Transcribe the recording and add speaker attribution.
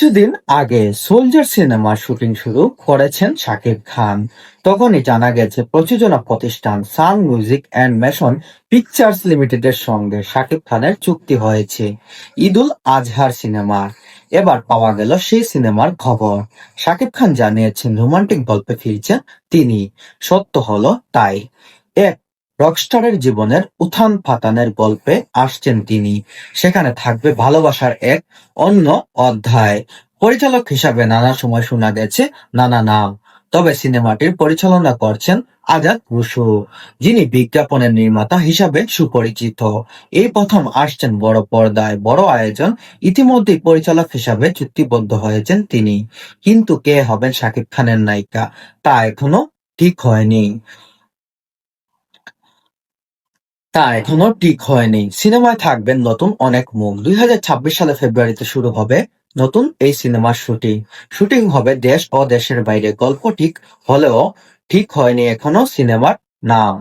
Speaker 1: কিছুদিন আগে সোলজার সিনেমার শুটিং শুরু করেছেন শাকিব খান। তখনই জানা গেছে প্রযোজনা প্রতিষ্ঠান Sun music and motion pictures লিমিটেডের সঙ্গে শাকিব খানের চুক্তি হয়েছে। ঈদুল আজহার সিনেমা। এবার পাওয়া গেল সেই সিনেমার খবর। শাকিব খান জানিয়েছেন, রোমান্টিক গল্পে ফিরছেন তিনি। সত্য হলো তাই। এক রকস্টারের জীবনের উত্থান পাতানের গল্পে আসছেন তিনি। সেখানে থাকবে ভালোবাসার এক অন্য অধ্যায়। পরিচালক হিসাবে নানা সময় শোনা গেছে নানা নাম। তবে সিনেমাটির পরিচালনা করছেন আজাদ বসু যিনি বিজ্ঞাপনের নির্মাতা হিসাবে সুপরিচিত। এই প্রথম আসছেন বড় পর্দায় বড় আয়োজন ইতিমধ্যেই পরিচালক হিসাবে চুক্তিবদ্ধ হয়েছেন তিনি। কিন্তু কে হবেন শাকিব খানের নায়িকা তা এখনও ঠিক হয়নি। তা এখনও ঠিক হয়নি। সিনেমায় থাকবেন নতুন অনেক মুখ। দুই হাজার ছাব্বিশ সালে ফেব্রুয়ারিতে শুরু হবে নতুন এই সিনেমার শুটিং। শুটিং হবে দেশ ও দেশের বাইরে। গল্প ঠিক হলেও ঠিক হয়নি এখনও সিনেমার নাম।